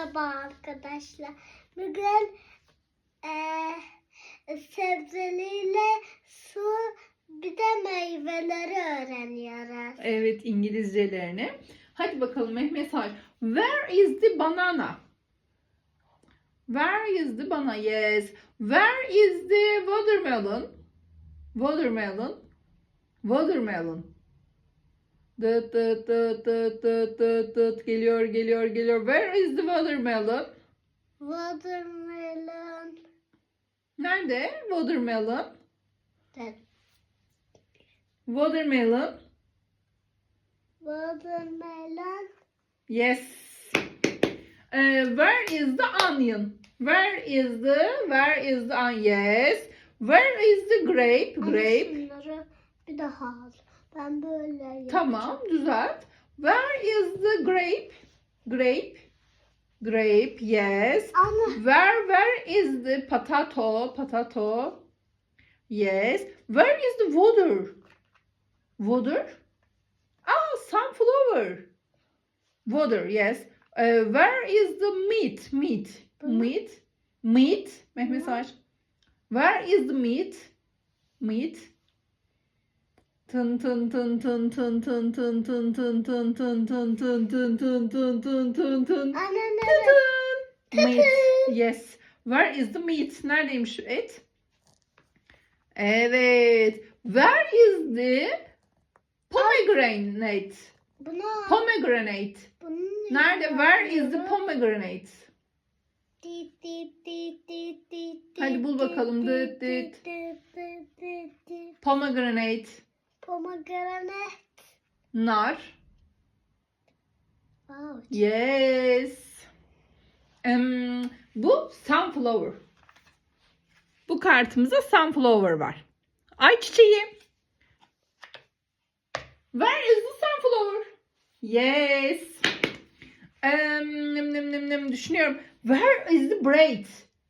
Merhaba arkadaşlar. Bugün eee sebzeliyle su bir de meyveleri öğreniyoruz. Evet İngilizcelerini. Hadi bakalım Mehmet Haç. Where is the banana? Where is the banana? Yes. Where is the watermelon? Watermelon. Watermelon. Dıt dıt dıt dıt dıt dıt dıt. Geliyor geliyor geliyor. Where is the watermelon? Watermelon. Nerede? Watermelon. Watermelon. Watermelon. Yes. Uh, where is the onion? Where is the where is the onion? Yes. Where is the grape? Grape. bir daha al. Ben böyle yapacağım. Tamam, düzelt. Where is the grape? Grape. Grape. Yes. Ama Where where is the potato? Potato. Yes. Where is the water? Water? Ah, sunflower. Water, yes. Uh, where is the meat? Meat. Meat. Meat. Mehmet. Savaş. Where is the meat? Meat. Tın tın tın tın tın tın tın tın tın tın tın tın tın tın tın tın tın tın tın Tın. Meat. Yes. Where is the meat? Neredeymiş şu et? Evet. Where is the pomegranate? Pomegranate. bunun Nerede? Where is the pomegranate? Hadi bul bakalım. Pomegranate. Pomegranate. Nar. Wow. Yes. Em, bu sunflower. Bu kartımızda sunflower var. Ay çiçeği. Where is the sunflower? Yes. Em, nim, nim, nim, nim. Düşünüyorum. Where is the braid?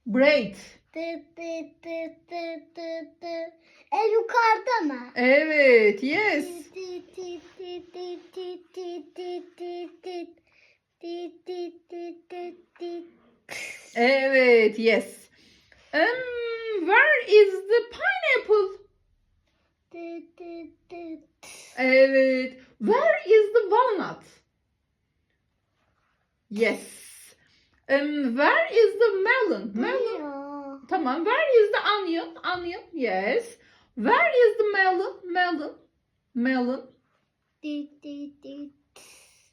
Braid. Dit, dit, dit, dit, dit, dit. En yukarıda mı? Evet. Yes. Dit, dit, dit, dit, dit, dit, dit, dit, dit. Dit, dit, dit, dit, dit. Evet. Yes. Em, where is the pineapple? Dit, dit, dit. Evet. Where is the walnut? Yes. Um, where is the melon? Melon. Tamam. Where is the onion? Onion. Yes. Where is the melon? Melon. Melon.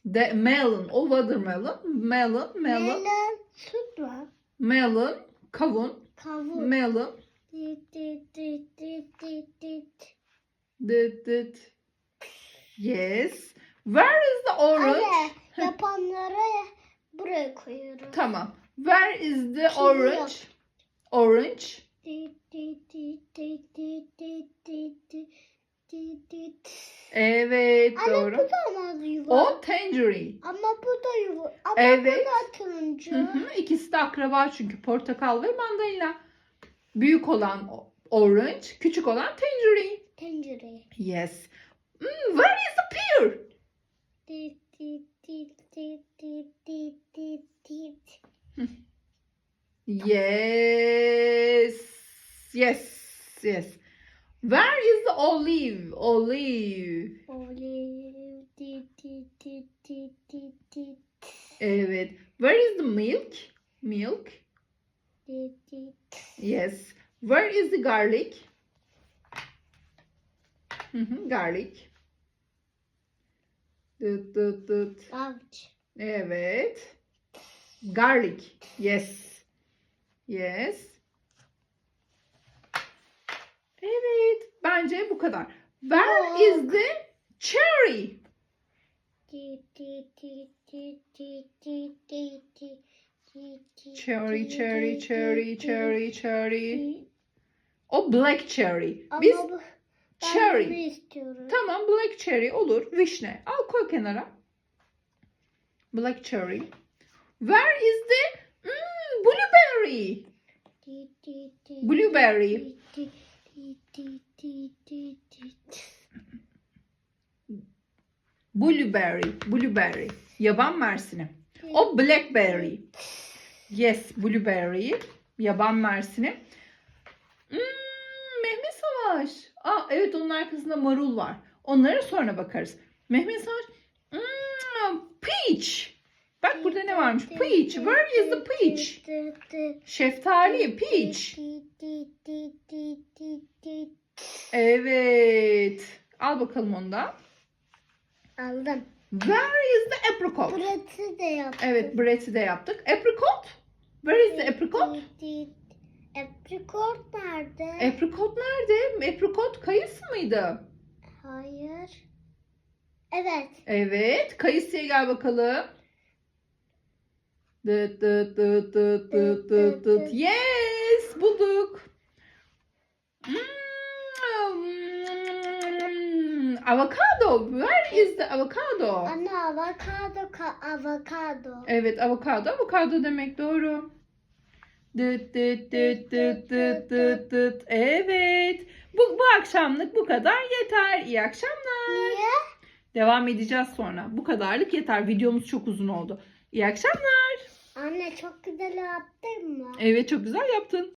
The melon. O watermelon. Melon. Melon. Melon. Süt var. Melon. Kavun. Kavun. Melon. Dit, dit, dit, dit, dit, dit. Dıt dıt. Yes. Where is the orange? Anne, yapanları buraya koyuyorum. Tamam. Where is the orange? Orange. Dit, Orange. Evet Ama bu da ama yuva. O tangerine. Ama bu da yuva. Ama evet. bu da turuncu. İkisi de akraba çünkü portakal ve mandalina. Büyük olan orange, küçük olan tangerine. Tangerine. Yes. Mm, where is the pear? yes. Yes. Yes. Where is the olive? Olive. Olive. Dit, dit, dit, dit, dit, dit. Evet. Where is the milk? Milk. Dit, dit. Yes. Where is the garlic? Hı hı, garlic. Dıt dıt dıt. Avuç. Evet. Garlic. Yes. Yes. Bence bu kadar. Where oh. is the cherry? Cherry, cherry, cherry, cherry, cherry. O black cherry. Biz bu, cherry. Tamam black cherry olur. Vişne. Al koy kenara. Black cherry. Where is the mm, blueberry? Blueberry. Blueberry. Blueberry. Yaban mersini. O blackberry. Yes, blueberry. Yaban mersini. Hmm, Mehmet Savaş. Aa, evet onun arkasında marul var. Onlara sonra bakarız. Mehmet Savaş. Hmm, peach. Bak burada ne varmış? Peach. Where is the peach? Şeftali, peach. Evet. Al bakalım onu da. Aldım. Where is the apricot? Burası da yaptım. Evet, Brett'i de yaptık. Apricot? Where is the apricot? Apricot nerede? Apricot nerede? Apricot kayısı mıydı? Hayır. Evet. Evet. Kayısıya gel bakalım. Dıt dıt dıt dıt dıt dıt dıt. Yes! Bulduk. Mm, avocado. Where is the avocado? Anne avokado ka avokado. Evet avokado. Avokado demek doğru. Dıt dıt dıt dıt dıt dıt dıt. Evet. Bu, bu akşamlık bu kadar yeter. İyi akşamlar. Niye? Devam edeceğiz sonra. Bu kadarlık yeter. Videomuz çok uzun oldu. İyi akşamlar. Anne çok güzel yaptın mı? Evet çok güzel yaptın.